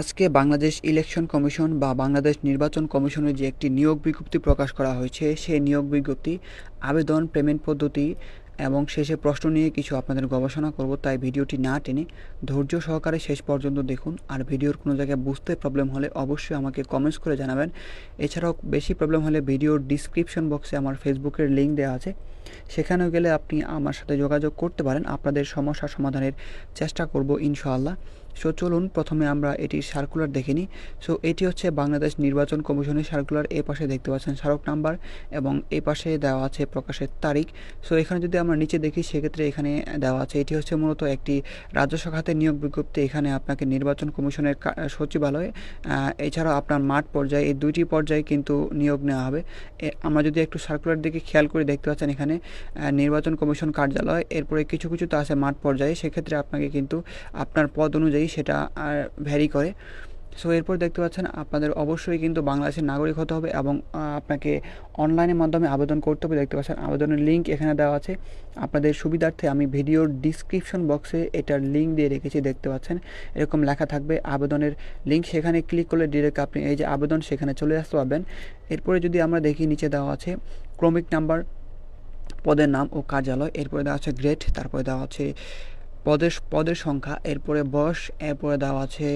আজকে Bangladesh election commission বা বাংলাদেশ নির্বাচন কমিশনের যে একটি নিয়োগ বিজ্ঞপ্তি প্রকাশ করা হয়েছে, সেই নিয়োগ বিজ্ঞপ্তি, আবেদন, পেমেন্ট পদ্ধতি এবং শেষে প্রশ্ন নিয়ে কিছু আপনাদের গবেষণা করব, তাই ভিডিওটি না টেনে ধৈর্য সহকারে শেষ পর্যন্ত দেখুন। আর ভিডিওর কোনো জায়গায় বুঝতে প্রবলেম হলে অবশ্যই আমাকে কমেন্টস করে জানাবেন। এছাড়াও বেশি প্রবলেম হলে ভিডিওর ডিসক্রিপশন বক্সে আমার ফেসবুকের লিঙ্ক দেওয়া আছে। সেখানেও গেলে আপনি আমার সাথে যোগাযোগ করতে পারেন। আপনাদের সমস্যা সমাধানের চেষ্টা করব ইনশাআল্লাহ। সো চলুন প্রথমে আমরা এটির সার্কুলার দেখে নিই। সো এটি হচ্ছে বাংলাদেশ নির্বাচন কমিশনের সার্কুলার এ পাশে দেখতে পাচ্ছেন স্মারক নাম্বার এবং এ পাশে দেওয়া আছে প্রকাশের তারিখ। সো এখানে যদি আমরা নিচে দেখি, সেক্ষেত্রে এখানে দেওয়া আছে, এটি হচ্ছে মূলত একটি রাজ্য শাখাতে নিয়োগ বিজ্ঞপ্তি। এখানে আপনাকে নির্বাচন কমিশনের সচিবালয়ে এছাড়াও আপনার মাঠ পর্যায়ে এই দুইটি পর্যায়ে কিন্তু নিয়োগ নেওয়া হবে। আমরা যদি একটু সার্কুলার দিকে খেয়াল করে দেখতে পাচ্ছেন এখানে নির্বাচন কমিশন কার্যালয়, এরপরে কিছু কিছু তো আছে মাঠ পর্যায়ে। সেক্ষেত্রে আপনাকে কিন্তু আপনার পদ অনুযায়ী সেটা আর ভ্যারি করে। সো এরপর দেখতে পাচ্ছেন আপনাদের অবশ্যই কিন্তু বাংলাদেশের নাগরিক হতে হবে এবং আপনাকে অনলাইনের মাধ্যমে আবেদন করতে হবে। দেখতে পাচ্ছেন আবেদনের লিঙ্ক এখানে দেওয়া আছে। আপনাদের সুবিধার্থে আমি ভিডিওর ডিসক্রিপশন বক্সে এটার লিঙ্ক দিয়ে রেখেছি, দেখতে পাচ্ছেন। এরকম লেখা থাকবে আবেদনের লিঙ্ক সেখানে ক্লিক করলে ডিরেক্ট আপনি এই যে আবেদন, সেখানে চলে আসতে পারবেন। এরপরে যদি আমরা দেখি, নিচে দেওয়া আছে ক্রমিক নাম্বার, পদের নাম ও কার্যালয়। এরপরে দেওয়া আছে গ্রেড তারপরে দেওয়া আছে পদের পদের সংখ্যা, এরপরে বয়স, এরপরে দেওয়া আছে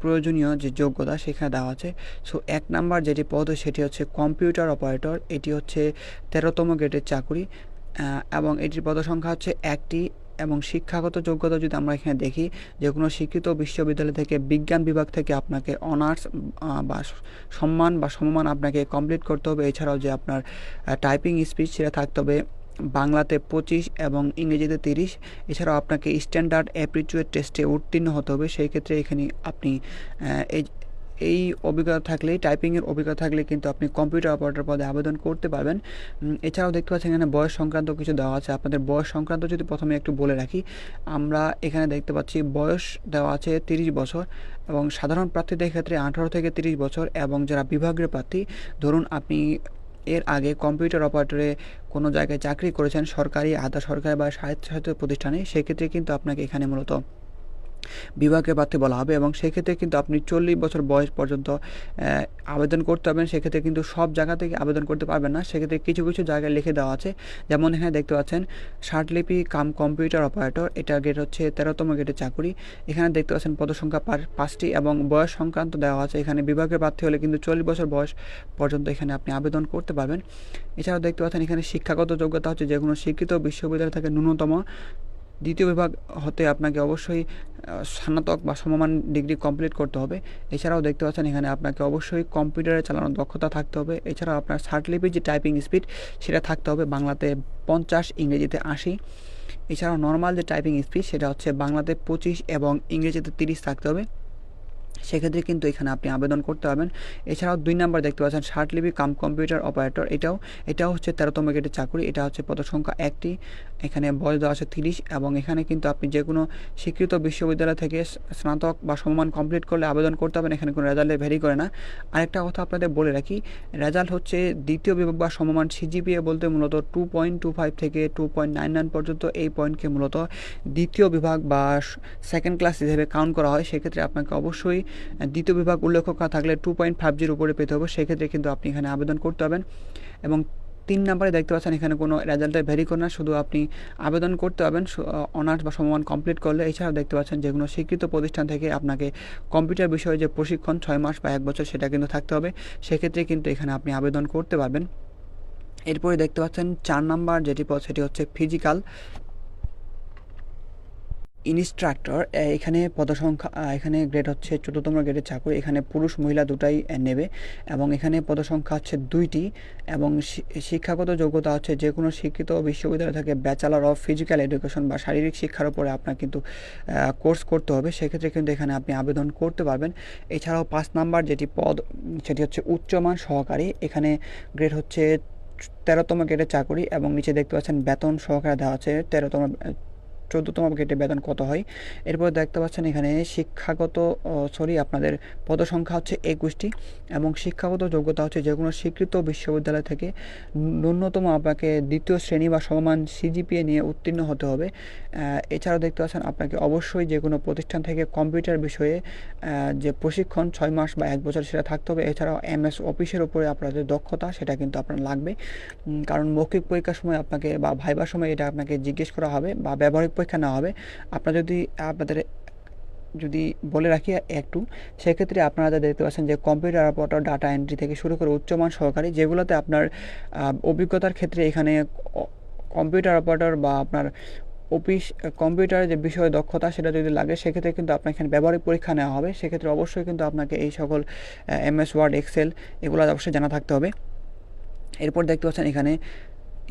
প্রয়োজনীয় যে যোগ্যতা সেখানে দেওয়া আছে। সো এক নাম্বার যেটি পদ, সেটি হচ্ছে কম্পিউটার অপারেটর এটি হচ্ছে তেরোতম গ্রেডের চাকুরি। এবং এটির পদসংখ্যা হচ্ছে একটি। এবং শিক্ষাগত যোগ্যতা যদি আমরা এখানে দেখি যে কোনো শিক্ষিত বিশ্ববিদ্যালয় থেকে বিজ্ঞান বিভাগ থেকে আপনাকে অনার্স বা সম্মান বা সমমান আপনাকে কমপ্লিট করতে হবে। এছাড়াও যে আপনার টাইপিং স্পিচ সেটা থাকতে হবে। বাংলাতে পঁচিশ এবং ইংরেজিতে তিরিশ। এছাড়াও আপনাকে স্ট্যান্ডার্ড অ্যাপ্রিচুয়েট টেস্টে উত্তীর্ণ হতে হবে। সেই ক্ষেত্রে এখানে আপনি এই অভিজ্ঞতা থাকলেই টাইপিংয়ের অভিজ্ঞতা থাকলে কিন্তু আপনি কম্পিউটার অপারেটর পদে আবেদন করতে পারবেন। এছাড়াও দেখতে পাচ্ছেন এখানে বয়স সংক্রান্ত কিছু দেওয়া আছে। আপনাদের বয়স সংক্রান্ত যদি প্রথমে একটু বলে রাখি, আমরা এখানে দেখতে পাচ্ছি বয়স দেওয়া আছে তিরিশ বছর এবং সাধারণ প্রার্থীদের ক্ষেত্রে আঠারো থেকে তিরিশ বছর এবং যারা বিভাগীয় প্রার্থী, ধরুন আপনি এর আগে কম্পিউটার অপারেটরে কোনো জায়গায় চাকরি করেছেন সরকারি, আধা সরকারি বা স্বায়ত্তশাসিত প্রতিষ্ঠানে, সেক্ষেত্রে কিন্তু আপনাকে এখানে মূলত বিভাগীয় প্রার্থী বলা হবে এবং সেক্ষেত্রে কিন্তু আপনি চল্লিশ বছর বয়স পর্যন্ত আবেদন করতে পারবেন। সেক্ষেত্রে কিন্তু সব জায়গা থেকে আবেদন করতে পারবেন না। সেক্ষেত্রে কিছু কিছু জায়গায় লিখে দেওয়া আছে। যেমন এখানে দেখতে পাচ্ছেন ষাটলিপি কাম কম্পিউটার অপারেটর। এটা গেট হচ্ছে তেরোতম গেটের চাকুরি। এখানে দেখতে পাচ্ছেন পদসংখ্যা পাঁচটি এবং বয়স সংক্রান্ত দেওয়া আছে। এখানে বিভাগের প্রার্থী হলে কিন্তু চল্লিশ বছর বয়স পর্যন্ত এখানে আপনি আবেদন করতে পারবেন। এছাড়াও দেখতে পাচ্ছেন এখানে শিক্ষাগত যোগ্যতা হচ্ছে যে কোনো শিক্ষিত বিশ্ববিদ্যালয় থেকে ন্যূনতম দ্বিতীয় বিভাগ হতে আপনাকে অবশ্যই স্নাতক বা সমমান ডিগ্রি কমপ্লিট করতে হবে। এছাড়াও দেখতে পাচ্ছেন এখানে আপনাকে অবশ্যই কম্পিউটারে চালানোর দক্ষতা থাকতে হবে। এছাড়াও আপনার সার্টলিপির যে টাইপিং স্পিড সেটা থাকতে হবে বাংলাতে পঞ্চাশ, ইংরেজিতে আশি। এছাড়াও নর্মাল যে টাইপিং স্পিড সেটা হচ্ছে বাংলাতে পঁচিশ এবং ইংরেজিতে তিরিশ থাকতে হবে। সেক্ষেত্রে কিন্তু এখানে আপনি আবেদন করতে পারবেন। এছাড়াও দুই নাম্বার দেখতে পাচ্ছেন ষাটলিপি কাম কম্পিউটার অপারেটর। এটাও এটাও হচ্ছে তেরোতম গেটের চাকরি, এটা হচ্ছে পদ সংখ্যা একটি। এখানে বয়স দেওয়া আছে তিরিশ এবং এখানে কিন্তু আপনি যে কোনো স্বীকৃত বিশ্ববিদ্যালয় থেকে স্নাতক বা সমমান কমপ্লিট করলে আবেদন করতে পারবেন, এখানে কোনো রেজাল্টে ভ্যারি করে না। আরেকটা কথা আপনাদের বলে রাখি, রেজাল্ট হচ্ছে দ্বিতীয় বিভাগ বা সমমান সিজিপিএ বলতে মূলত টু পয়েন্ট টু ফাইভ থেকে টু পয়েন্ট নাইন নাইন পর্যন্ত এই পয়েন্টকে মূলত দ্বিতীয় বিভাগ বা সেকেন্ড ক্লাস হিসেবে কাউন্ট করা হয়। সেক্ষেত্রে আপনাকে অবশ্যই দ্বিতীয় বিভাগ উল্লেখ করা থাকলে টু পয়েন্ট ফাইভ জির উপরে পেতে হবে। সেক্ষেত্রে কিন্তু আপনি এখানে আবেদন করতে হবেন এবং তিন নম্বরে দেখতে পাচ্ছেন এখানে কোনো রেজাল্টে ভ্যারি করে না, শুধু আপনি আবেদন করতে পারবেন অনার্স বা সমমান কমপ্লিট করলে। এছাড়াও দেখতে পাচ্ছেন যে কোনো স্বীকৃত প্রতিষ্ঠান থেকে আপনাকে কম্পিউটার বিষয়ে যে প্রশিক্ষণ ছয় মাস বা এক বছর সেটা কিন্তু থাকতে হবে। সেক্ষেত্রে কিন্তু এখানে আপনি আবেদন করতে পারবেন। এরপরে দেখতে পাচ্ছেন চার নাম্বার যেটি পদ, সেটি হচ্ছে ফিজিক্যাল ইনস্ট্রাক্টর এখানে পদসংখ্যা এখানে গ্রেড হচ্ছে চতুর্থতম গ্রেডের চাকরি। এখানে পুরুষ মহিলা দুটাই নেবে। এবং এখানে পদসংখ্যা হচ্ছে দুইটি। এবং শিক্ষাগত যোগ্যতা হচ্ছে যে কোনো শিক্ষিত বিশ্ববিদ্যালয় থেকে ব্যাচেলর অফ ফিজিক্যাল এডুকেশন বা শারীরিক শিক্ষার উপরে আপনার কিন্তু কোর্স করতে হবে। সেক্ষেত্রে কিন্তু এখানে আপনি আবেদন করতে পারবেন। এছাড়াও পাঁচ নাম্বার যেটি পদ, সেটি হচ্ছে উচ্চমান সহকারী। এখানে গ্রেড হচ্ছে তেরোতম গ্রেডের চাকরি এবং নিচে দেখতে পাচ্ছেন বেতন সহকারে দেওয়া আছে তেরোতম চোদ্দতম গ্রেডে বেতন কত হয়? এরপর দেখতে পাচ্ছেন এখানে শিক্ষাগত সরি, আপনাদের পদসংখ্যা হচ্ছে একুশটি এবং শিক্ষাগত যোগ্যতা হচ্ছে যে কোনো স্বীকৃত বিশ্ববিদ্যালয় থেকে ন্যূনতম আপনাকে দ্বিতীয় শ্রেণি বা সমান সিজিপিএ নিয়ে উত্তীর্ণ হতে হবে। এছাড়াও দেখতে পাচ্ছেন আপনাকে অবশ্যই যে কোনো প্রতিষ্ঠান থেকে কম্পিউটার বিষয়ে যে প্রশিক্ষণ ছয় মাস বা এক বছর সেটা থাকতে হবে। এছাড়াও এমএস অফিসের উপরে আপনার যে দক্ষতা সেটা কিন্তু আপনার লাগবে। কারণ মৌখিক পরীক্ষার সময় আপনাকে বা ভাইবার সময় এটা আপনাকে জিজ্ঞেস করা হবে বা ব্যবহারিক পরীক্ষা নেওয়া হবে। আপনার যদি আপনাদের, যদি বলে রাখি একটু, সেক্ষেত্রে আপনারা দেখতে পাচ্ছেন যে কম্পিউটার অপারেটর ডাটা এন্ট্রি থেকে শুরু করে উচ্চমান সহকারী যেগুলোতে আপনার অভিজ্ঞতার ক্ষেত্রে এখানে কম্পিউটার অপারেটর বা আপনার অফিস কম্পিউটারের যে বিষয়ে দক্ষতা সেটা যদি লাগে, সেক্ষেত্রে কিন্তু আপনার এখানে ব্যবহারিক পরীক্ষা নেওয়া হবে। সেক্ষেত্রে অবশ্যই কিন্তু আপনাকে এই সকল এমএস ওয়ার্ড এক্সেল এগুলো অবশ্যই জানা থাকতে হবে। এরপর দেখতে পাচ্ছেন এখানে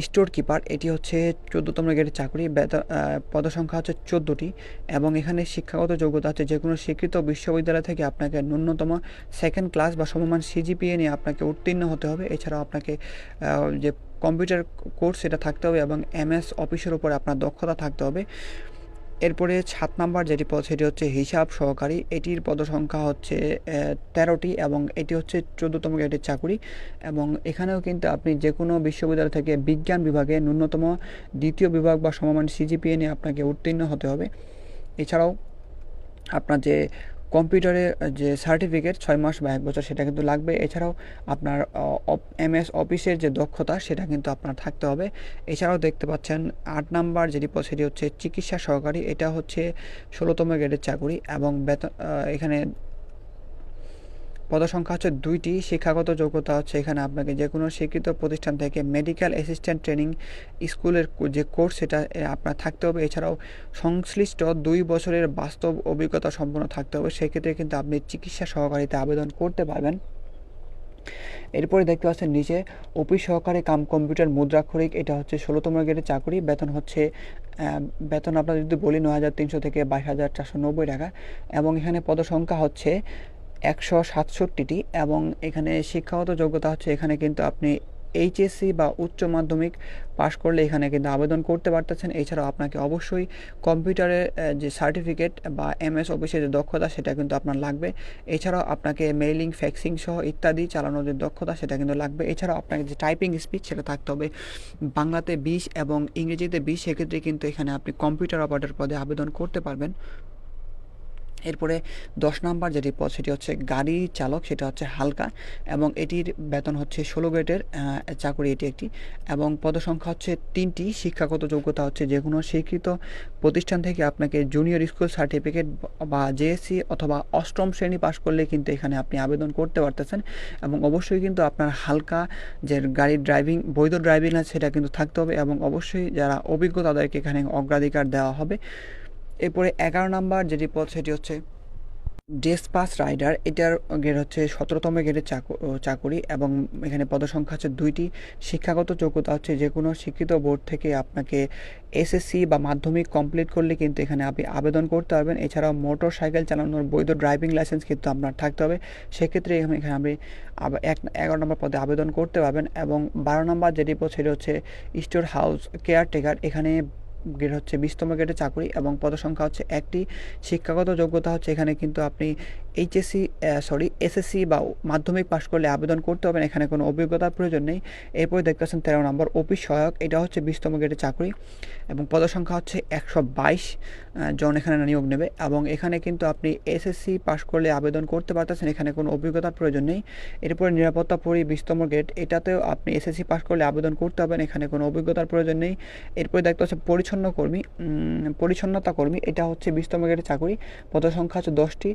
স্টোর কিপার, এটি হচ্ছে চোদ্দোতম গ্রেডের চাকরি পদসংখ্যা হচ্ছে চোদ্দোটি এবং এখানে শিক্ষাগত যোগ্যতা আছে যে কোনো স্বীকৃত বিশ্ববিদ্যালয় থেকে আপনাকে ন্যূনতম সেকেন্ড ক্লাস বা সমমান সিজিপিএ নিয়ে আপনাকে উত্তীর্ণ হতে হবে। এছাড়াও আপনাকে যে কম্পিউটার কোর্স সেটা থাকতে হবে এবং এমএস অফিসের উপরে আপনার দক্ষতা থাকতে হবে। এরপরে সাত নাম্বার যেটি পদ সেটি হচ্ছে হিসাব সহকারী। এটির পদসংখ্যা হচ্ছে তেরোটি এবং এটি হচ্ছে চোদ্দতম গ্রেডের চাকুরি এবং এখানেও কিন্তু আপনি যে কোনো বিশ্ববিদ্যালয় থেকে বিজ্ঞান বিভাগে ন্যূনতম দ্বিতীয় বিভাগ বা সমমান সিজিপিএ নিয়ে আপনাকে উত্তীর্ণ হতে হবে। এছাড়াও আপনার যে কম্পিউটারে যে সার্টিফিকেট ছয় মাস বা এক বছর সেটা কিন্তু লাগবে। এছাড়াও আপনার এম এস অফিসের যে দক্ষতা সেটা কিন্তু আপনার থাকতে হবে। এছাড়াও দেখতে পাচ্ছেন আট নাম্বার যেটি সেটি হচ্ছে চিকিৎসা সহকারী। এটা হচ্ছে ষোলোতম গ্রেডের চাকুরি এবং বেতন এখানে পদসংখ্যা হচ্ছে দুইটি, শিক্ষাগত যোগ্যতা হচ্ছে এখানে আপনাকে যে কোনো স্বীকৃত প্রতিষ্ঠান থেকে মেডিকেল অ্যাসিস্ট্যান্ট ট্রেনিং স্কুলের যে কোর্স সেটা আপনার থাকতে হবে। এছাড়াও সংশ্লিষ্ট দুই বছরের বাস্তব অভিজ্ঞতা সম্পন্ন থাকতে হবে। সেক্ষেত্রে কিন্তু আপনি চিকিৎসা সহকারীতে আবেদন করতে পারবেন। এরপরে দেখতে পাচ্ছেন নিচে, অফিস সহকারী কাম কম্পিউটার মুদ্রাক্ষরিক, এটা হচ্ছে ষোলোতম গ্রেডের চাকরি। বেতন হচ্ছে বেতন আপনার যদি বলি নয় হাজার তিনশো থেকে বাইশ হাজার চারশো নব্বই টাকা। এবং এখানে পদসংখ্যা হচ্ছে একশো সাতষট্টিটি এবং এখানে শিক্ষাগত যোগ্যতা হচ্ছে এখানে কিন্তু আপনি এইচএসসি বা উচ্চ মাধ্যমিক পাশ করলে এখানে কিন্তু আবেদন করতে পারতেছেন। এছাড়াও আপনাকে অবশ্যই কম্পিউটারের যে সার্টিফিকেট বা এমএস অফিসের যে দক্ষতা সেটা কিন্তু আপনার লাগবে। এছাড়াও আপনাকে মেইলিং, ফ্যাক্সিং সহ ইত্যাদি চালানোর যে দক্ষতা সেটা কিন্তু লাগবে। এছাড়াও আপনাকে যে টাইপিং স্পিড সেটা থাকতে হবে। বাংলাতে বিশ এবং ইংরেজিতে বিশ, সেক্ষেত্রে কিন্তু এখানে আপনি কম্পিউটার অপারেটর পদে আবেদন করতে পারবেন। এরপরে দশ নাম্বার যেটি পদ সেটি হচ্ছে গাড়ি চালক, সেটা হচ্ছে হালকা এবং এটির বেতন হচ্ছে ষোলো গ্রেডের চাকরি এটি একটি এবং পদসংখ্যা হচ্ছে তিনটি। শিক্ষাগত যোগ্যতা হচ্ছে যে কোনো স্বীকৃত প্রতিষ্ঠান থেকে আপনাকে জুনিয়র স্কুল সার্টিফিকেট বা জেএসসি অথবা অষ্টম শ্রেণি পাশ করলে কিন্তু এখানে আপনি আবেদন করতে পারতেছেন এবং অবশ্যই কিন্তু আপনার হালকা যে গাড়ির ড্রাইভিং বৈধ ড্রাইভিং আছে সেটা কিন্তু থাকতে হবে এবং অবশ্যই যারা অভিজ্ঞ তাদেরকে এখানে অগ্রাধিকার দেওয়া হবে। এরপরে এগারো নাম্বার যেটি পদ সেটি হচ্ছে ডেসপাস রাইডার। এটার গ্রেড হচ্ছে সতেরোতম গ্রেডের চাকুরি এবং এখানে পদসংখ্যা হচ্ছে দুইটি। শিক্ষাগত যোগ্যতা হচ্ছে যে কোনো শিক্ষিত বোর্ড থেকে আপনাকে এসএসসি বা মাধ্যমিক কমপ্লিট করলে কিন্তু এখানে আপনি আবেদন করতে পারবেন। এছাড়াও মোটর সাইকেল চালানোর বৈধ ড্রাইভিং লাইসেন্স কিন্তু আপনার থাকতে হবে। সেক্ষেত্রে এখানে আপনি এক, এগারো নম্বর পদে আবেদন করতে পারবেন এবং বারো নম্বর যেটি পদ সেটি হচ্ছে স্টোর হাউস কেয়ারটেকার। এখানে গ্রেড হচ্ছে বিশতম গ্রেডের চাকরি এবং পদসংখ্যা হচ্ছে একটি। শিক্ষাগত যোগ্যতা হচ্ছে এখানে কিন্তু আপনি এইচএসসি সরি এসএসসি বা মাধ্যমিক পাশ করলে আবেদন করতে হবেন এখানে কোনো অভিজ্ঞতার প্রয়োজন নেই। এরপরে দেখতে পাচ্ছেন তেরো নম্বর, অফিস সহায়ক, এটা হচ্ছে বিশতম গ্রেডের চাকরি এবং পদসংখ্যা হচ্ছে একশো বাইশ। জন এখানে নিয়োগ নেবে এবং এখানে কিন্তু আপনি এসএসসি পাশ করলে আবেদন করতে পারতেছেন, এখানে কোনো অভিজ্ঞতার প্রয়োজন নেই। এরপরে নিরাপত্তা পরি বিশতম গেট এটাতেও আপনি এসএসসি পাশ করলে আবেদন করতে হবেন এখানে কোনো অভিজ্ঞতার প্রয়োজন নেই। এরপরে দেখতে হচ্ছে পরিচ্ছন্ন কর্মী পরিচ্ছন্নতা কর্মী, এটা হচ্ছে বিশতম গেটের চাকরি পদ সংখ্যা হচ্ছে দশটি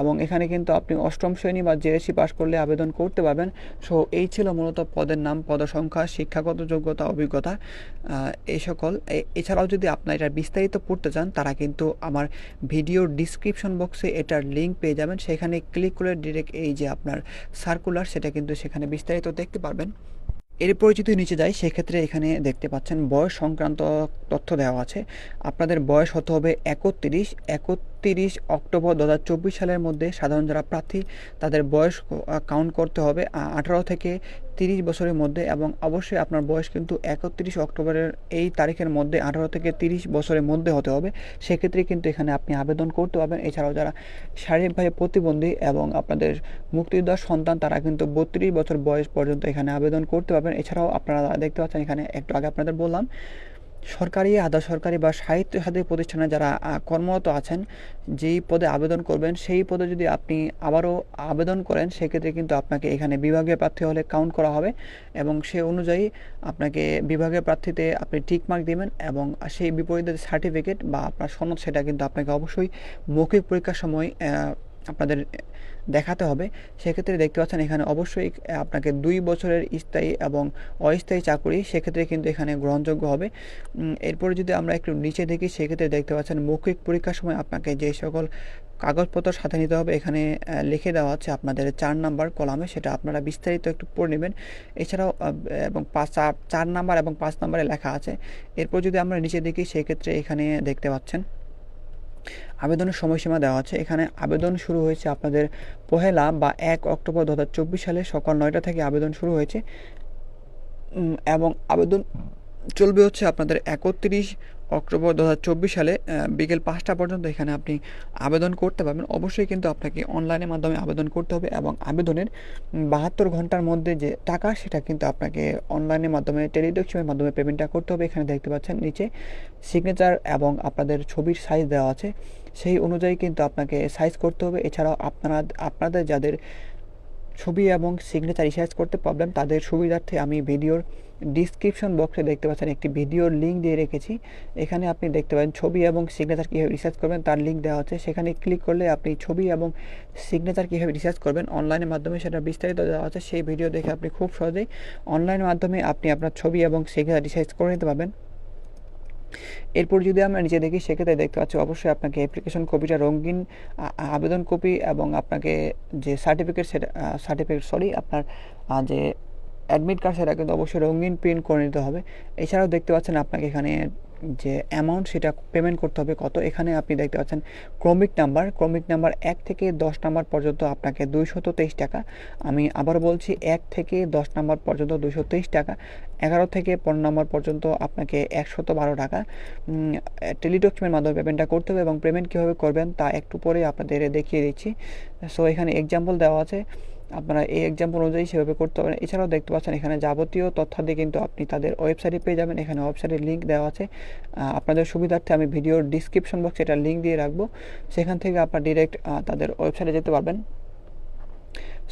এবং এখানে কিন্তু আপনি অষ্টম শ্রেণি বা জেএসসি পাশ করলে আবেদন করতে পারবেন। সো এই ছিল মূলত পদের নাম পদ সংখ্যা শিক্ষাগত যোগ্যতা, অভিজ্ঞতা এই সকল। এছাড়াও যদি আপনার এটা বিস্তারিত পড়তে চান, তারা কিন্তু আমার ভিডিওর ডিসক্রিপশন বক্সে এটার লিঙ্ক পেয়ে যাবেন। সেখানে ক্লিক করে ডিরেক্ট এই যে আপনার সার্কুলার সেটা কিন্তু সেখানে বিস্তারিত দেখতে পারবেন। এরপরে যদি নিচে যাই, সেক্ষেত্রে এখানে দেখতে পাচ্ছেন বয়স সংক্রান্ত তথ্য দেওয়া আছে। আপনাদের বয়স হতে হবে একত্রিশ। একত্রিশ অক্টোবর দু হাজার চব্বিশ সালের মধ্যে সাধারণ যারা প্রার্থী, তাদের বয়স কাউন্ট করতে হবে আঠারো থেকে তিরিশ বছরের মধ্যে এবং অবশ্যই আপনার বয়স কিন্তু একত্রিশ অক্টোবরের এই তারিখের মধ্যে আঠারো থেকে তিরিশ বছরের মধ্যে হতে হবে। সেক্ষেত্রে কিন্তু এখানে আপনি আবেদন করতে পারবেন। এছাড়াও যারা শারীরিকভাবে প্রতিবন্ধী এবং আপনাদের মুক্তিযোদ্ধার সন্তান, তারা কিন্তু বত্রিশ বছর বয়স পর্যন্ত এখানে আবেদন করতে পারবেন। এছাড়াও আপনারা দেখতে পাচ্ছেন এখানে একটু আগে আপনাদের বললাম সরকারি, আধা সরকারি বা সাহিত্য সাথী প্রতিষ্ঠানে যারা কর্মরত আছেন, যেই পদে আবেদন করবেন, সেই পদে যদি আপনি আবারও আবেদন করেন, সেক্ষেত্রে কিন্তু আপনাকে এখানে বিভাগীয় প্রার্থী হলে কাউন্ট করা হবে এবং সে অনুযায়ী আপনাকে বিভাগীয় প্রার্থীতে আপনি টিক মার্ক দেবেন এবং সেই বিপরীতে সার্টিফিকেট বা আপনার সনদ, সেটা কিন্তু আপনাকে অবশ্যই মৌখিক পরীক্ষার সময় আপনাদের দেখাতে হবে। সেক্ষেত্রে দেখতে পাচ্ছেন এখানে অবশ্যই আপনাকে দুই বছরের স্থায়ী এবং অস্থায়ী চাকরি সেক্ষেত্রে কিন্তু এখানে গ্রহণযোগ্য হবে। এরপরে যদি আমরা একটু নিচে দেখি, সেক্ষেত্রে দেখতে পাচ্ছেন মৌখিক পরীক্ষার সময় আপনাকে যে সকল কাগজপত্র সাথে নিতে হবে, এখানে লিখে দেওয়া আছে আপনাদের চার নাম্বার কলামে, সেটা আপনারা বিস্তারিত একটু পড়ে নেবেন। এছাড়াও এবং পাঁচ চার নাম্বার এবং পাঁচ নাম্বারে লেখা আছে। এরপর যদি আমরা নিচে দেখি, সেক্ষেত্রে এখানে দেখতে পাচ্ছেন আবেদনের সময়সীমা দেওয়া আছে। এখানে আবেদন শুরু হয়েছে আপনাদের পহেলা বা এক অক্টোবর দুহাজার চব্বিশ সালে সকাল নয়টা থেকে আবেদন শুরু হয়েছে। এবং আবেদন চলবে হচ্ছে আপনাদের একত্রিশ অক্টোবর দু হাজার চব্বিশ সালে বিকেল পাঁচটা পর্যন্ত এখানে আপনি আবেদন করতে পারবেন। অবশ্যই কিন্তু আপনাকে অনলাইনের মাধ্যমে আবেদন করতে হবে এবং আবেদনের বাহাত্তর ঘণ্টার মধ্যে যে টাকা, সেটা কিন্তু আপনাকে অনলাইনের মাধ্যমে, টেলিডক্সিমের মাধ্যমে পেমেন্টটা করতে হবে। এখানে দেখতে পাচ্ছেন নিচে সিগনেচার এবং আপনাদের ছবির সাইজ দেওয়া আছে। সেই অনুযায়ী কিন্তু আপনাকে সাইজ করতে হবে। এছাড়াও আপনারা, আপনাদের যাদের ছবি এবং সিগনেচার রিসার্চ করতে প্রবলেম তাদের সুবিধার্থে আমি ভিডিওর ডিসক্রিপশন বক্সে দেখতে পাচ্ছেন একটি ভিডিওর লিঙ্ক দিয়ে রেখেছি। এখানে আপনি দেখতে পাবেন ছবি এবং সিগনেচার কীভাবে রিসার্চ করবেন, তার লিঙ্ক দেওয়া আছে সেখানে ক্লিক করলে আপনি ছবি এবং সিগনেচার কীভাবে রিসার্চ করবেন অনলাইনের মাধ্যমে সেটা বিস্তারিত দেওয়া আছে সেই ভিডিও দেখে আপনি খুব সহজেই অনলাইনের মাধ্যমে আপনি আপনার ছবি এবং সিগনেচার রিসার্চ করে নিতে পারবেন। এরপর যদি আমরা নিচে দেখি, সেক্ষেত্রে দেখতে পাচ্ছি অবশ্যই আপনাকে অ্যাপ্লিকেশন কপিটা রঙিন আবেদন কপি এবং আপনাকে যে সার্টিফিকেট সেটা সার্টিফিকেট সরি আপনার যে অ্যাডমিট কার্ড সেটা কিন্তু অবশ্যই রঙিন প্রিন্ট করে নিতে হবে। এছাড়াও দেখতে পাচ্ছেন আপনাকে এখানে যে অ্যামাউন্ট সেটা পেমেন্ট করতে হবে কত? এখানে আপনি দেখতে পাচ্ছেন ক্রমিক নাম্বার ক্রমিক নাম্বার এক থেকে দশ নাম্বার পর্যন্ত আপনাকে দুইশত তেইশ টাকা। আমি আবার বলছি এক থেকে দশ নাম্বার পর্যন্ত দুইশো তেইশ টাকা। এগারো থেকে পনেরো নম্বর পর্যন্ত আপনাকে একশত বারো টাকা। টেলিটক্সমের মাধ্যমে পেমেন্টটা করতে হবে এবং পেমেন্ট কীভাবে করবেন তা একটু পরে আপনাদের দেখিয়ে দিচ্ছি। সো এখানে এক্সাম্পল দেওয়া আছে। আপনারা এই এক্সাম্পল অনুযায়ী সেভাবে করতে পারেন। এছাড়াও দেখতে পাচ্ছেন এখানে যাবতীয় তথ্যাদি কিন্তু আপনি তাদের ওয়েবসাইটে পেয়ে যাবেন। এখানে ওয়েবসাইটের লিঙ্ক দেওয়া আছে। আপনাদের সুবিধার্থে আমি ভিডিওর ডিসক্রিপশন বক্সে এটা লিঙ্ক দিয়ে রাখব। সেখান থেকে আপনারা ডিরেক্ট তাদের ওয়েবসাইটে যেতে পারবেন।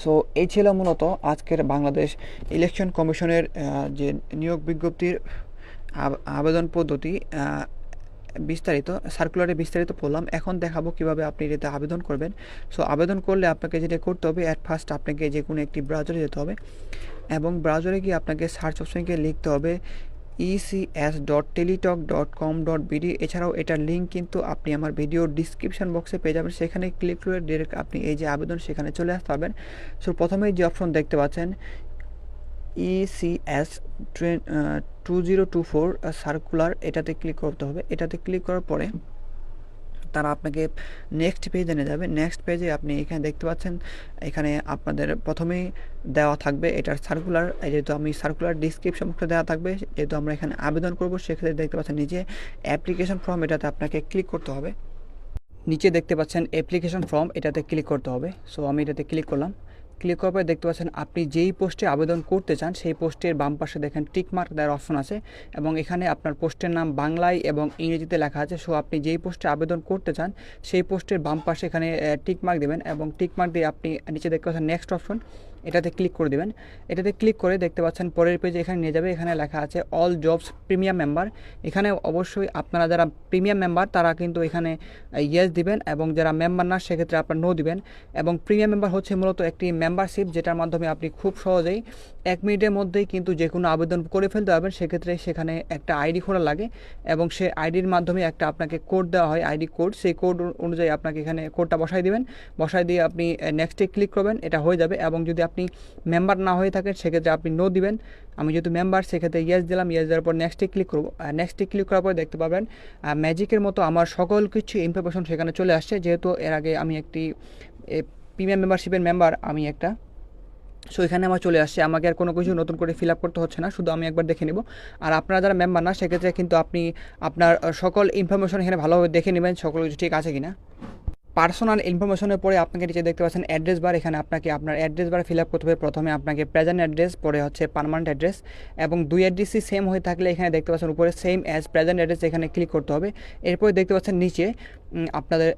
সো এই ছিল মূলত আজকের বাংলাদেশ ইলেকশন কমিশনের যে নিয়োগ বিজ্ঞপ্তির আবেদন পদ্ধতি। বিস্তারিত সার্কুলারে বিস্তারিত পড়লাম এখন দেখাবো কীভাবে আপনি এটাতে আবেদন করবেন। সো আবেদন করলে আপনাকে যেটা করতে হবে অ্যাট ফার্স্ট আপনাকে যে কোনো একটি ব্রাউজারে যেতে হবে এবং ব্রাউজারে গিয়ে আপনাকে সার্চ অপশনকে লিখতে হবে ECS dot Teletalk dot com dot BD এছাড়াও এটার লিঙ্ক কিন্তু আপনি আমার ভিডিও ডিসক্রিপশন বক্সে পেয়ে যাবেন। সেখানে ক্লিক করে ডিরেক্ট আপনি এই যে আবেদন, সেখানে চলে আসতে পারবেন। সো প্রথমেই যে অপশন দেখতে পাচ্ছেন ECS two zero two four circular এটাতে ক্লিক করতে হবে। এটাতে ক্লিক করার পরে তারা আপনাকে নেক্সট পেজ এনে যাবে। নেক্সট পেজে আপনি এখানে দেখতে পাচ্ছেন, এখানে আপনাদের প্রথমেই দেওয়া থাকবে এটার সার্কুলার যেহেতু আমি সার্কুলার ডিসক্রিপশন বক্সে দেওয়া থাকবে, যেহেতু আমরা এখানে আবেদন করব, সেক্ষেত্রে দেখতে পাচ্ছেন নিচে অ্যাপ্লিকেশন ফর্ম এটাতে আপনাকে ক্লিক করতে হবে। নিচে দেখতে পাচ্ছেন অ্যাপ্লিকেশন ফর্ম এটাতে ক্লিক করতে হবে। সো আমি এটাতে ক্লিক করলাম। ক্লিক করার পরে দেখতে পাচ্ছেন আপনি যেই পোস্টে আবেদন করতে চান, সেই পোস্টের বাম পাশে দেখেন টিকমার্ক দেওয়ার অপশন আছে এবং এখানে আপনার পোস্টের নাম বাংলায় এবং ইংরেজিতে লেখা আছে। সো আপনি যেই পোস্টে আবেদন করতে চান, সেই পোস্টের বাম পাশে এখানে টিকমার্ক দেবেন এবং টিকমার্ক দিয়ে আপনি নিচে দেখতে পাচ্ছেন নেক্সট অপশন এটাতে ক্লিক করে দেবেন। এটাতে ক্লিক করে দেখতে পাচ্ছেন পরের পেজে এখানে নিয়ে যাবে। এখানে লেখা আছে অল জবস প্রিমিয়াম মেম্বার এখানে অবশ্যই আপনারা যারা প্রিমিয়াম মেম্বার তারা কিন্তু এখানে ইয়েস দিবেন এবং যারা মেম্বার না, সেক্ষেত্রে আপনার নো দিবেন। এবং প্রিমিয়াম মেম্বার হচ্ছে মূলত একটি মেম্বারশিপ যেটার মাধ্যমে আপনি খুব সহজেই এক মিনিটের মধ্যেই কিন্তু যে কোনো আবেদন করে ফেলতে পারবেন। সেক্ষেত্রে সেখানে একটা আইডি খোলা লাগে এবং সেই আইডির মাধ্যমে একটা আপনাকে কোড দেওয়া হয় আইডি কোড সেই কোড অনুযায়ী আপনাকে এখানে কোডটা বসাই দিবেন। বসাই দিয়ে আপনি নেক্সটে ক্লিক করবেন, এটা হয়ে যাবে। এবং যদি আপনি মেম্বার না হয়ে থাকেন, সেক্ষেত্রে আপনি নো দিবেন। আমি যেহেতু মেম্বার সেক্ষেত্রে ইয়েস দিলাম। ইয়েস দেওয়ার পর নেক্সটে ক্লিক করব। নেক্সটে ক্লিক করার পর দেখতে পাবেন ম্যাজিকের মতো আমার সকল কিছু ইনফরমেশন সেখানে চলে আসছে। যেহেতু এর আগে আমি একটি প্রিমিয়াম মেম্বারশিপের মেম্বার আমি একটা। সো এখানে আমার চলে আসছে। আমাকে আর কোনো কিছু নতুন করে ফিল আপ করতে হচ্ছে না। শুধু আমি একবার দেখে নেব। আর আপনারা যারা মেম্বার না, সেক্ষেত্রে কিন্তু আপনি আপনার সকল ইনফরমেশন এখানে ভালোভাবে দেখে নেবেন, সকল কিছু ঠিক আছে কিনা। পার্সোনাল ইনফরমেশনের পরে আপনাকে নিচে দেখতে পাচ্ছেন অ্যাড্রেস বার এখানে আপনাকে আপনার অ্যাড্রেস বার ফিল আপ করতে হবে। প্রথমে আপনাকে প্রেজেন্ট অ্যাড্রেস পরে হচ্ছে পারমানেন্ট অ্যাড্রেস এবং দুই অ্যাড্রেসই সেম হয়ে থাকলে এখানে দেখতে পাচ্ছেন উপরে সেম অ্যাজ প্রেজেন্ট অ্যাড্রেস এখানে ক্লিক করতে হবে। এরপরে দেখতে পাচ্ছেন নিচে আপনাদের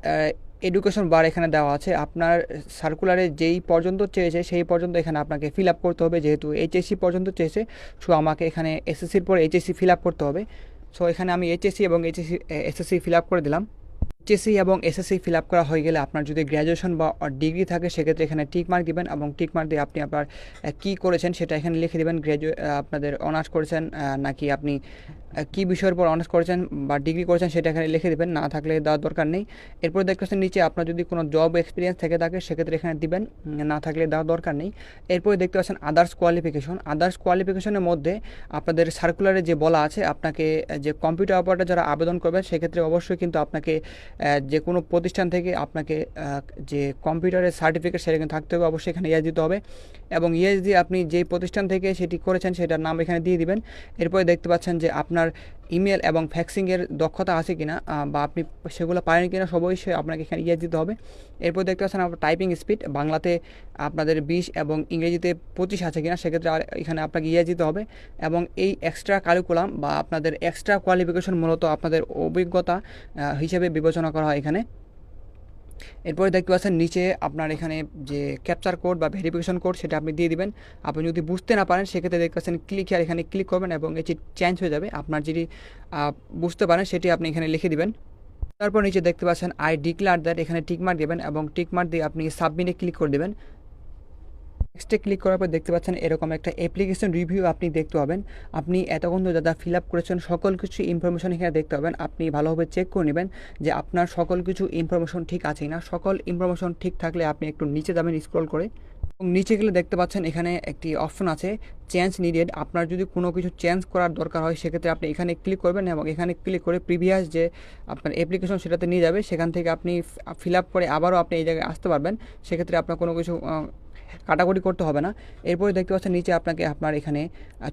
এডুকেশন বার এখানে দেওয়া আছে। আপনার সার্কুলারে যেই পর্যন্ত চেয়েছে সেই পর্যন্ত এখানে আপনাকে ফিল আপ করতে হবে। যেহেতু এইচএসসি পর্যন্ত চেয়েছে সো আমাকে এখানে এসএসসির পর এইচএসসি ফিল আপ করতে হবে। সো এখানে আমি এইচএসসি এবং এইচএসসি এসএসসি ফিল আপ করে দিলাম। এইচএসসি এবং এসএসসি ফিল আপ করা হয়ে গেলে আপনার যদি গ্র্যাজুয়েশন বা ডিগ্রি থাকে, সেক্ষেত্রে এখানে টিক মার্ক দিবেন এবং টিক মার্ক দিয়ে আপনি আপনার কী করেছেন সেটা এখানে লিখে দেবেন। গ্র্যাজুয়ে আপনাদের অনার্স করেছেন নাকি আপনি কী বিষয়ের পর অনার্স করেছেন বা ডিগ্রি করেছেন সেটা এখানে লিখে দেবেন। না থাকলে দেওয়ার দরকার নেই। এরপর দেখতেছেন নিচে আপনার যদি কোনো জব এক্সপিরিয়েন্স থেকে থাকে, সেক্ষেত্রে এখানে দিবেন। না থাকলে দেওয়ার দরকার নেই। এরপরে দেখতে পাচ্ছেন আদার্স কোয়ালিফিকেশন আদার্স কোয়ালিফিকেশনের মধ্যে আপনাদের সার্কুলারে যে বলা আছে, আপনাকে যে কম্পিউটার অপারেটর যারা আবেদন করবেন, সেক্ষেত্রে অবশ্যই কিন্তু আপনাকে যে কোনো প্রতিষ্ঠান থেকে আপনাকে যে কম্পিউটারের সার্টিফিকেট সেটা কিন্তু থাকতে হবে, অবশ্যই এখানে ইয়েস দিতে হবে। এবং ইয়েস দিয়ে আপনি যেই প্রতিষ্ঠান থেকে সেটি করেছেন সেটার নাম এখানে দিয়ে দিবেন। এরপরে দেখতে পাচ্ছেন যে আপনার ইমেল এবং ফ্যাক্সিংয়ের দক্ষতা আছে কিনা বা আপনি সেগুলো পারেন কিনা, সব অবশ্যই আপনাকে এখানে ইয়ে দিতে হবে। এরপর দেখতে পাচ্ছেন আপনার টাইপিং স্পিড, বাংলাতে আপনাদের বিশ এবং ইংরেজিতে পঁচিশ আছে কিনা, সেক্ষেত্রে আর এখানে আপনাকে ইয়ে দিতে হবে। এবং এই এক্সট্রা কারিকুলাম বা আপনাদের এক্সট্রা কোয়ালিফিকেশন মূলত আপনাদের অভিজ্ঞতা হিসেবে বিবেচনা করা হয় এখানে। এরপরে দেখতে পাচ্ছেন নিচে আপনার এখানে যে ক্যাপচার কোড বা ভেরিফিকেশন কোড সেটা আপনি দিয়ে দিবেন। আপনি যদি বুঝতে না পারেন, সেক্ষেত্রে দেখতে পাচ্ছেন ক্লিক আর এখানে ক্লিক করবেন এবং এটি চেঞ্জ হয়ে যাবে। আপনার যেটি বুঝতে পারেন সেটি আপনি এখানে লিখে দিবেন। তারপর নিচে দেখতে পাচ্ছেন আই ডিক্লার দ্যাট এখানে টিকমার্ক দেবেন এবং টিকমার্ক দিয়ে আপনি সাবমিটে ক্লিক করে দেবেন। নেক্সটে ক্লিক করার পর দেখতে পাচ্ছেন এরকম একটা অ্যাপ্লিকেশন রিভিউ আপনি দেখতে পাবেন। আপনি এতক্ষণ ধরে যা ফিল আপ করেছেন, সকল কিছু ইনফরমেশন এখানে দেখতে পাবেন। আপনি ভালোভাবে চেক করে নেবেন যে আপনার সকল কিছু ইনফরমেশন ঠিক আছে না। সকল ইনফরমেশন ঠিক থাকলে আপনি একটু নিচে যাবেন স্ক্রল করে। এবং নিচে গেলে দেখতে পাচ্ছেন এখানে একটি অপশন আছে চেঞ্জ নিডেড আপনার যদি কোনো কিছু চেঞ্জ করার দরকার হয়, সেক্ষেত্রে আপনি এখানে ক্লিক করবেন এবং এখানে ক্লিক করে প্রিভিয়াস যে আপনার অ্যাপ্লিকেশন সেটাতে নিয়ে যাবে। সেখান থেকে আপনি ফিল আপ করে আবারও আপনি এই জায়গায় আসতে পারবেন। সেক্ষেত্রে আপনার কোনো কিছু কাটাকুটি করতে হবে না। এরপরে দেখতে পাচ্ছেন নিচে আপনাকে আপনার এখানে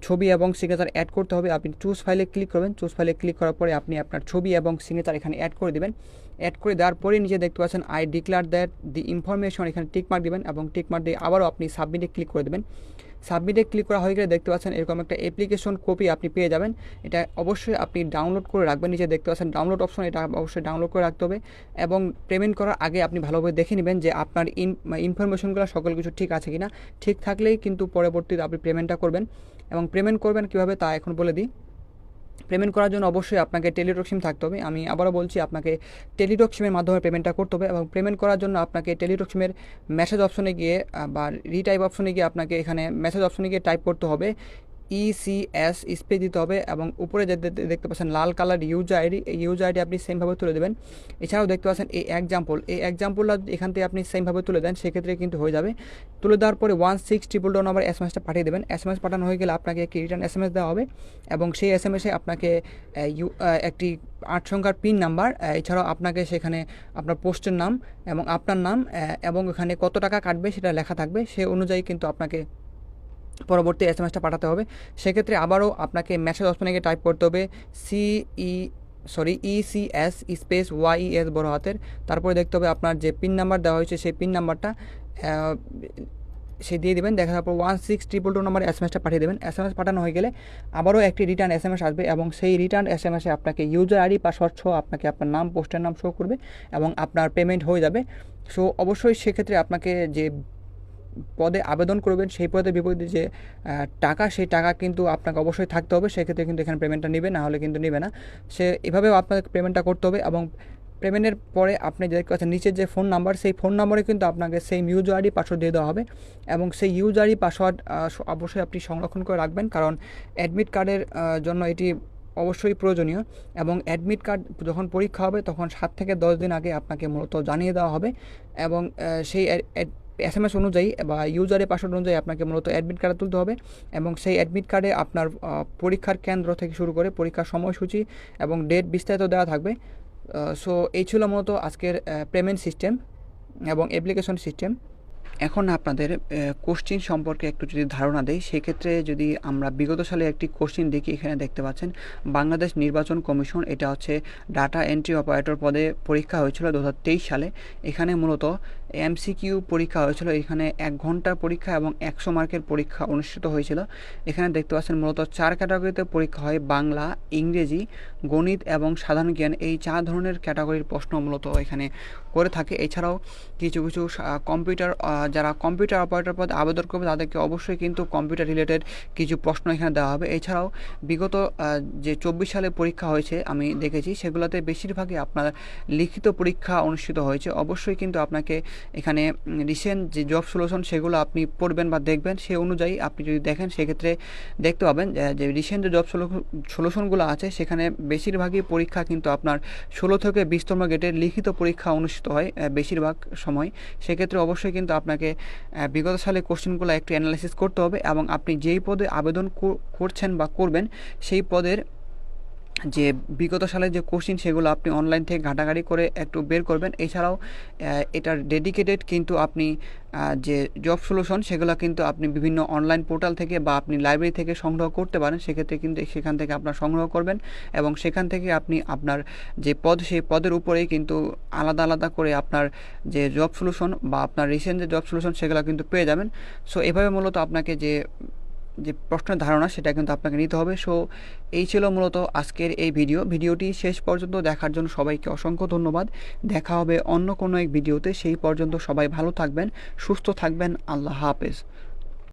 ছবি এবং সিগনেচার অ্যাড করতে হবে। আপনি চুজ ফাইলে ক্লিক করবেন। চুজ ফাইলে ক্লিক করার পরে আপনি আপনার ছবি এবং সিগনেচার এখানে অ্যাড করে দেবেন। অ্যাড করে দেওয়ার পরে নিচে দেখতে পাচ্ছেন I declare that the information এখানে টিকমার্ক দেবেন এবং টিকমার্ক দিয়ে আবারও আপনি সাবমিটে ক্লিক করে দেবেন। সাবমিটে ক্লিক করা হয়ে গেলে দেখতে পাচ্ছেন এরকম একটা অ্যাপ্লিকেশন কপি আপনি পেয়ে যাবেন। এটা অবশ্যই আপনি ডাউনলোড করে রাখবেন। নিচে দেখতে পাচ্ছেন ডাউনলোড অপশন এটা অবশ্যই ডাউনলোড করে রাখতে হবে এবং পেমেন্ট করার আগে আপনি ভালোভাবে দেখে নেবেন যে আপনার ইন ইনফরমেশনগুলো সকল কিছু ঠিক আছে কি না ঠিক থাকলেই কিন্তু পরবর্তীতে আপনি পেমেন্টটা করবেন এবং পেমেন্ট করবেন কীভাবে তা এখন বলে দিই। পেমেন্ট করার জন্য অবশ্যই আপনাকে টেলিটক সিম থাকতে হবে। আমি আবারও বলছি, আপনাকে টেলিটক সিমের মাধ্যমে পেমেন্টটা করতে হবে এবং পেমেন্ট করার জন্য আপনাকে টেলিটক সিমের মেসেজ অপশনে গিয়ে বা রিটাইপ অপশনে গিয়ে আপনাকে এখানে মেসেজ অপশনে গিয়ে টাইপ করতে হবে। ইসিএস স্পেস দিতে হবে এবং উপরে যে দেখতে পাচ্ছেন লাল কালার ইউজার আইডি এই ইউজার আইডি আপনি সেমভাবে তুলে দেবেন। এছাড়াও দেখতে পাচ্ছেন এই এক্সাম্পল এই এক্সাম্পলটা এখান থেকে আপনি সেমভাবে তুলে দেন, সেক্ষেত্রে কিন্তু হয়ে যাবে। তুলে দেওয়ার পরে one six triple two number S M এসটা পাঠিয়ে দেবেন। এস এম এস পাঠানো হয়ে গেলে আপনাকে একটি রিটার্ন এস এম এস দেওয়া হবে এবং সেই এস এম এসে আপনাকে ইউ একটি আট সংখ্যার পিন নাম্বার এছাড়াও আপনাকে সেখানে আপনার পোস্টের নাম এবং আপনার নাম এবং এখানে কত টাকা কাটবে সেটা লেখা থাকবে। সে অনুযায়ী কিন্তু আপনাকে পরবর্তী এস এম এসটা পাঠাতে হবে। সেক্ষেত্রে আবারও আপনাকে মেসেজ অপশনে গিয়ে টাইপ করতে হবে CE sorry ECS space Y S বড় হাতের। তারপরে দেখতে হবে আপনার যে পিন নাম্বার দেওয়া হয়েছে সেই পিন নাম্বারটা সে দিয়ে দেবেন। দেখার পর one six triple two number S M এসটা পাঠিয়ে দেবেন। এস এম এস পাঠানো হয়ে গেলে আবারও একটি রিটার্ন এস এম এস আসবে এবং সেই রিটার্ন এস এম এসে আপনাকে ইউজার আইডি পাসওয়ার্ড সহ আপনাকে আপনার নাম পোস্টের নাম শো করবে এবং আপনার পেমেন্ট হয়ে যাবে। সো অবশ্যই সেক্ষেত্রে আপনাকে যে পদে আবেদন করবেন, সেই পদে বিপরীতে যে টাকা, সেই টাকা কিন্তু আপনাকে অবশ্যই থাকতে হবে। সেক্ষেত্রে কিন্তু এখানে পেমেন্টটা নেবে, না হলে কিন্তু নেবে না। সে, এভাবেও আপনাকে পেমেন্টটা করতে হবে এবং পেমেন্টের পরে আপনি যে কাছে নিচের যে ফোন নাম্বার সেই ফোন নম্বরে কিন্তু আপনাকে সেই ইউজার আইডি পাসওয়ার্ড দিয়ে দেওয়া হবে এবং সেই ইউজার আইডি পাসওয়ার্ড অবশ্যই আপনি সংরক্ষণ করে রাখবেন কারণ অ্যাডমিট কার্ডের জন্য এটি অবশ্যই প্রয়োজনীয় এবং অ্যাডমিট কার্ড যখন পরীক্ষা হবে, তখন সাত থেকে দশ দিন আগে আপনাকে মূলত জানিয়ে দেওয়া হবে এবং সেই এস এম এস অনুযায়ী বা ইউজারের পাসওয়ার্ড অনুযায়ী আপনাকে মূলত অ্যাডমিট কার্ড তুলতে হবে এবং সেই অ্যাডমিট কার্ডে আপনার পরীক্ষার কেন্দ্র থেকে শুরু করে পরীক্ষার সময়সূচি এবং ডেট বিস্তারিত দেওয়া থাকবে। সো এই ছিল মূলত আজকের পেমেন্ট সিস্টেম এবং অ্যাপ্লিকেশন সিস্টেম এখন আপনাদের কোশ্চিন সম্পর্কে একটু যদি ধারণা দেই, সেক্ষেত্রে যদি আমরা বিগত সালে একটি কোশ্চিন দেখি, এখানে দেখতে পাচ্ছেন, বাংলাদেশ নির্বাচন কমিশন, এটা হচ্ছে ডাটা এন্ট্রি অপারেটর পদে পরীক্ষা হয়েছিল দু হাজার তেইশ সালে। এখানে মূলত এমসিকিউ পরীক্ষা হয়েছিল। এখানে এক ঘণ্টার পরীক্ষা এবং একশো মার্কের পরীক্ষা অনুষ্ঠিত হয়েছিল। এখানে দেখতে পাচ্ছেন মূলত চার ক্যাটাগরিতে পরীক্ষা হয়, বাংলা, ইংরেজি, গণিত এবং সাধারণ জ্ঞান। এই চার ধরনের ক্যাটাগরির প্রশ্ন মূলত এখানে করে থাকে। এছাড়াও কিছু কিছু কম্পিউটার যারা কম্পিউটার অপারেটর পদে আবেদন করবে, তাদেরকে অবশ্যই কিন্তু কম্পিউটার রিলেটেড কিছু প্রশ্ন এখানে দেওয়া হবে। এছাড়াও বিগত যে চব্বিশ সালে পরীক্ষা হয়েছে, আমি দেখেছি, সেগুলোতে বেশিরভাগই আপনার লিখিত পরীক্ষা অনুষ্ঠিত হয়েছে। অবশ্যই কিন্তু আপনাকে এখানে রিসেন্ট যে জব সলিউশন সেগুলো আপনি পড়বেন বা দেখবেন সেই অনুযায়ী আপনি যদি দেখেন, সেক্ষেত্রে দেখতে পাবেন, যে- রিসেন্ট যে জব সলিউশনগুলো আছে, সেখানে বেশিরভাগই পরীক্ষা কিন্তু আপনার ষোলো থেকে বিশতম গেটের লিখিত পরীক্ষা অনুষ্ঠিত হয় বেশিরভাগ সময়। সেক্ষেত্রে অবশ্যই কিন্তু আপনাকে বিগত সালে কোশ্চেনগুলো একটু অ্যানালাইসিস করতে হবে এবং আপনি যেই পদে আবেদন কর- করছেন বা করবেন, সেই পদের যে বিগত সালের যে কোশ্চিন সেগুলো আপনি অনলাইন থেকে ঘাটাঘাটি করে একটু বের করবেন। এছাড়াও এটার ডেডিকেটেড কিন্তু আপনি যে জব সলিউশন সেগুলো কিন্তু আপনি বিভিন্ন অনলাইন পোর্টাল থেকে বা আপনি লাইব্রেরি থেকে সংগ্রহ করতে পারেন। সেক্ষেত্রে কিন্তু সেখান থেকে আপনার সংগ্রহ করবেন এবং সেখান থেকে আপনি আপনার যে পদ, সেই পদের উপরেই কিন্তু আলাদা আলাদা করে আপনার যে জব সলিউশন বা আপনার রিসেন্ট যে জব সলিউশন সেগুলো কিন্তু পেয়ে যাবেন। সো এভাবে মূলত আপনাকে যে যে প্রশ্নের ধারণা সেটা কিন্তু আপনাকে নিতে হবে। সো এই ছিল মূলত আজকের এই ভিডিও। ভিডিওটি শেষ পর্যন্ত দেখার জন্য সবাইকে অসংখ্য ধন্যবাদ। দেখা হবে অন্য কোনো এক ভিডিওতে। সেই পর্যন্ত সবাই ভালো থাকবেন, সুস্থ থাকবেন। আল্লাহ হাফেজ।